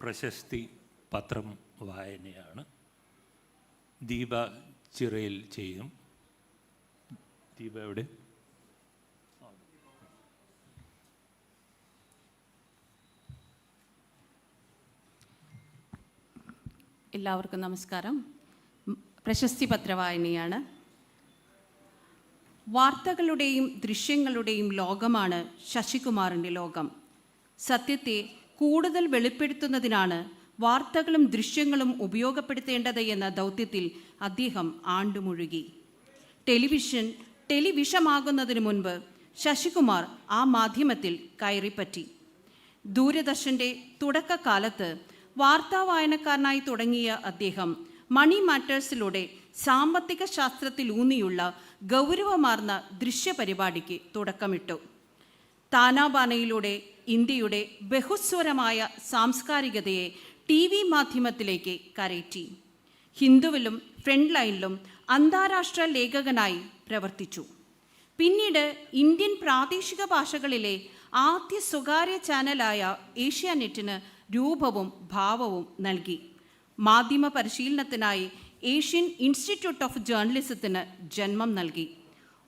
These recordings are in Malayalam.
പ്രശസ്തി പത്രം വായനയാണ്. ദീപ ചിറയിൽ ചെയ്യും. ദീപ എവിടെ? എല്ലാവർക്കും നമസ്കാരം. പ്രശസ്തി പത്രവായനയാണ്. വാർത്തകളുടെയും ദൃശ്യങ്ങളുടെയും ലോകമാണ് ശശികുമാറിന്റെ ലോകം. സത്യത്തെ കൂടുതൽ വെളിപ്പെടുത്തുന്നതിനാണ് വാർത്തകളും ദൃശ്യങ്ങളും ഉപയോഗപ്പെടുത്തേണ്ടത് എന്ന ദൗത്യത്തിൽ അദ്ദേഹം ആണ്ടുമുഴുകി. ടെലിവിഷൻ ടെലിവിഷമാകുന്നതിന് മുൻപ് ശശികുമാർ ആ മാധ്യമത്തിൽ കയറിപ്പറ്റി. ദൂരദർശന്റെ തുടക്കകാലത്ത് വാർത്താ വായനക്കാരനായി തുടങ്ങിയ അദ്ദേഹം മണി മാറ്റേഴ്സിലൂടെ സാമ്പത്തിക ശാസ്ത്രത്തിലൂന്നിയുള്ള ഗൗരവമാർന്ന ദൃശ്യപരിപാടിക്ക് തുടക്കമിട്ടു. താനാബാനയിലൂടെ ഇന്ത്യയുടെ ബഹുസ്വരമായ സാംസ്കാരികതയെ ടി വി മാധ്യമത്തിലേക്ക് കരയറ്റി ഹിന്ദുവിലും ഫ്രണ്ട് ലൈനിലും അന്താരാഷ്ട്ര ലേഖകനായി പ്രവർത്തിച്ചു. പിന്നീട് ഇന്ത്യൻ പ്രാദേശിക ഭാഷകളിലെ ആദ്യ സ്വകാര്യ ചാനലായ ഏഷ്യാനെറ്റിന് രൂപവും ഭാവവും നൽകി. മാധ്യമ പരിശീലനത്തിനായി ഏഷ്യൻ ഇൻസ്റ്റിറ്റ്യൂട്ട് ഓഫ് ജേർണലിസത്തിന് ജന്മം നൽകി.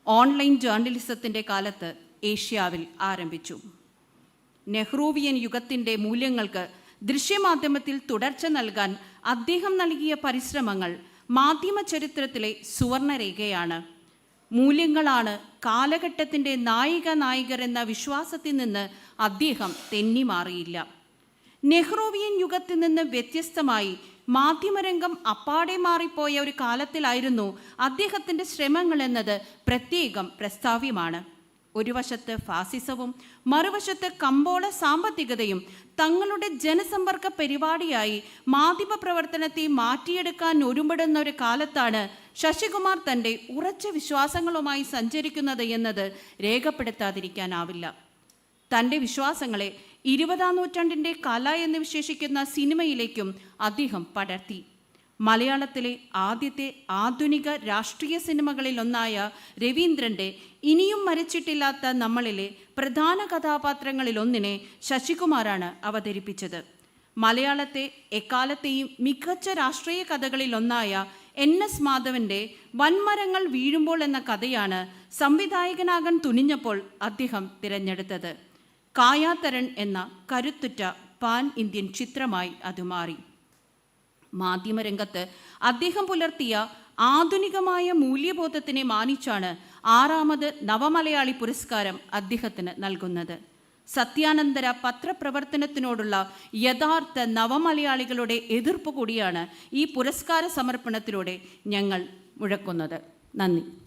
ഓൺലൈൻ ജേർണലിസത്തിന്റെ കാലത്ത് ഏഷ്യാവിൽ ആരംഭിച്ചു. നെഹ്റൂവിയൻ യുഗത്തിന്റെ മൂല്യങ്ങൾക്ക് ദൃശ്യമാധ്യമത്തിൽ തുടർച്ച നൽകാൻ അദ്ദേഹം നൽകിയ പരിശ്രമങ്ങൾ മാധ്യമ ചരിത്രത്തിലെ സുവർണരേഖയാണ്. മൂല്യങ്ങളാണ് കാലഘട്ടത്തിന്റെ നായിക നായികർ എന്ന വിശ്വാസത്തിൽ നിന്ന് അദ്ദേഹം തെന്നി മാറിയില്ല നെഹ്റൂവിയൻ യുഗത്തിൽ നിന്ന് വ്യത്യസ്തമായി മാധ്യമരംഗം അപ്പാടെ മാറിപ്പോയ ഒരു കാലത്തിലായിരുന്നു അദ്ദേഹത്തിന്റെ ശ്രമങ്ങൾ എന്നത് പ്രത്യേകം പ്രസ്താവ്യമാണ്. ഒരു വശത്ത് ഫാസിസവും മറുവശത്ത് കമ്പോള സാമ്പത്തികതയും തങ്ങളുടെ ജനസമ്പർക്ക പരിപാടിയായി മാധ്യമ പ്രവർത്തനത്തെ മാറ്റിയെടുക്കാൻ ഒരുമ്പെടുന്ന ഒരു കാലത്താണ് ശശികുമാർ തന്റെ ഉറച്ച വിശ്വാസങ്ങളുമായി സഞ്ചരിക്കുന്നത് എന്നത് രേഖപ്പെടുത്താതിരിക്കാനാവില്ല. തന്റെ വിശ്വാസങ്ങളെ ഇരുപതാം നൂറ്റാണ്ടിന്റെ കല എന്ന് വിശേഷിക്കുന്ന സിനിമയിലേക്കും അദ്ദേഹം പടർത്തി. മലയാളത്തിലെ ആദ്യത്തെ ആധുനിക രാഷ്ട്രീയ സിനിമകളിലൊന്നായ രവീന്ദ്രന്റെ ഇനിയും മരിച്ചിട്ടില്ലാത്ത നമ്മളിലെ പ്രധാന കഥാപാത്രങ്ങളിലൊന്നിനെ ശശികുമാറാണ് അവതരിപ്പിച്ചത്. മലയാളത്തെ എക്കാലത്തെയും മികച്ച രാഷ്ട്രീയ കഥകളിലൊന്നായ എൻ എസ് മാധവന്റെ വൻമരങ്ങൾ വീഴുമ്പോൾ എന്ന കഥയാണ് സംവിധായകനാകാൻ തുനിഞ്ഞപ്പോൾ അദ്ദേഹം തിരഞ്ഞെടുത്തത്. കായാതരൺ എന്ന കരുത്തുറ്റ പാൻ ഇന്ത്യൻ ചിത്രമായി അത് മാറി. മാധ്യമരംഗത്ത് അദ്ദേഹം പുലർത്തിയ ആധുനികമായ മൂല്യബോധത്തിനെ മാനിച്ചാണ് ആറാമത് നവമലയാളി പുരസ്കാരം അദ്ദേഹത്തിന് നൽകുന്നത്. സത്യാനന്തര പത്രപ്രവർത്തനത്തിനോടുള്ള യഥാർത്ഥ നവമലയാളികളുടെ എതിർപ്പ് കൂടിയാണ് ഈ പുരസ്കാര സമർപ്പണത്തിലൂടെ ഞങ്ങൾ മുഴക്കുന്നത്. നന്ദി.